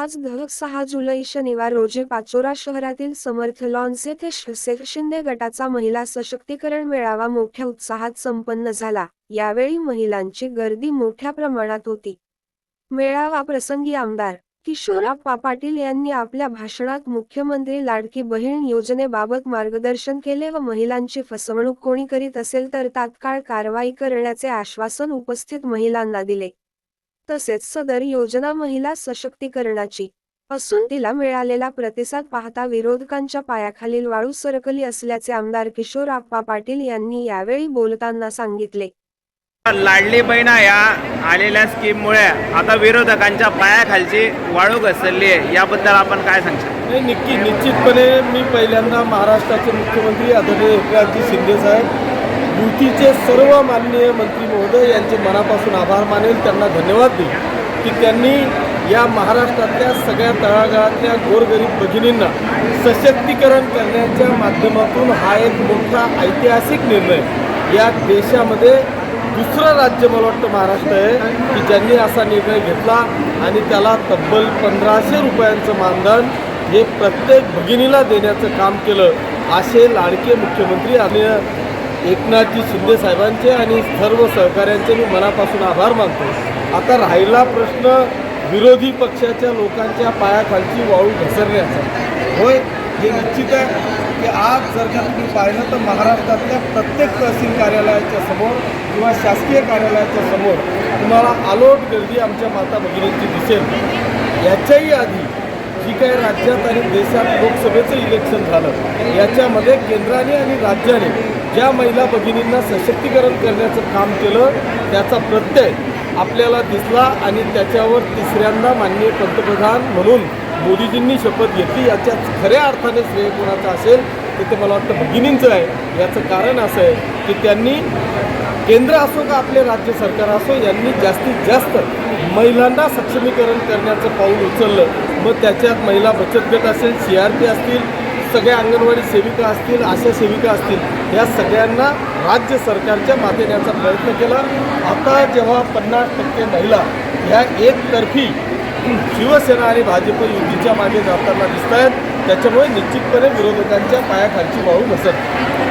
आज ध सहा जुलै शनिवार रोजी पाचोरा शहरातील समर्थ लॉन्स येथे शिवसेना शिंदे गटाचा महिला सशक्तीकरण मेळावा मोठ्या उत्साहात संपन्न झाला. यावेळी महिलांची गर्दी मोठ्या प्रमाणात होती. मेळावा प्रसंगी आमदार किशोराप्पा पाटील यांनी आपल्या भाषणात मुख्यमंत्री लाडकी बहीण योजनेबाबत मार्गदर्शन केले व महिलांची फसवणूक कोणी करीत असेल तर तात्काळ कारवाई करण्याचे आश्वासन उपस्थित महिलांना दिले. तसेच सदर योजना महिला सशक्तीकरणाची. असून तिला मिळालेला प्रतिसाद पाहता विरोधकांच्या पायाखालील वाळू सरकली असल्याचे आमदार किशोरप्पा पाटील यांनी यावेळी बोलताना सांगितले. लाडली बहिणा या आलेल्या स्कीममुळे आता विरोधकांच्या पायाखालची वाळू घसरली आहे. याबद्दल आपण काय सांगता नक्की निश्चितपणे मी पहिल्यांदा महाराष्ट्राचे मुख्यमंत्री आदरणीय एकनाथजी शिंदे साहेब युतीचे सर्व माननीय मंत्री महोदय यांचे मनापासून आभार मानेल त्यांना धन्यवाद देईल की त्यांनी या महाराष्ट्रातल्या सगळ्या तळागाळातल्या गोरगरीब भगिनींना सशक्तीकरण करण्याच्या माध्यमातून हा एक मोठा ऐतिहासिक निर्णय या देशामध्ये दुसरं राज्य मला वाटतं महाराष्ट्र आहे की ज्यांनी असा निर्णय घेतला आणि त्याला तब्बल पंधराशे रुपयांचं मानधन हे प्रत्येक भगिनीला देण्याचं काम केलं असे लाडके मुख्यमंत्री आणि एकनाथजी शिंदे साहेबांचे आणि सर्व सहकाऱ्यांचे मी मनापासून आभार मानतो. आता राहिला प्रश्न विरोधी पक्षाच्या लोकांच्या पायाखालची वाळू घसरण्याचा. होय हे निश्चित आहे की आज जर का तुम्ही पाहिलं तर महाराष्ट्रातल्या प्रत्येक तहसील कार्यालयाच्या समोर किंवा शासकीय कार्यालयाच्या समोर तुम्हाला आलोट गर्दी आमच्या माता भगिनींची दिसेल. याच्याही आधी जी काही राज्यात आणि देशात लोकसभेचं इलेक्शन झालं याच्यामध्ये केंद्राने आणि राज्याने ज्या महिला भगिनींना सशक्तीकरण करण्याचं काम केलं त्याचा प्रत्यय आपल्याला दिसला आणि त्याच्यावर तिसऱ्यांदा माननीय पंतप्रधान म्हणून मोदीजींनी शपथ घेतली. याच्यात खऱ्या अर्थाने श्रेय कोणाचं असेल तर ते मला वाटतं भगिनींचं आहे. याचं कारण असं आहे की त्यांनी केंद्र असो का आपले राज्य सरकार असो यांनी जास्तीत जास्त महिलांना सक्षमीकरण करण्याचं पाऊल उचललं. मग त्याच्यात महिला बचत गट असेल सी आर पी असतील सगळ्या अंगणवाडी सेविका असतील आशा सेविका असतील या सगळ्यांना राज्य सरकारच्या माध्यमाचा प्रयत्न केला. आता जेव्हा पन्नास टक्के महिला ह्या एकतर्फी शिवसेना आणि भाजप युतीच्या मागे जाताना दिसत आहेत त्याच्यामुळे निश्चितपणे विरोधकांच्या पायाखालची वाहू बसत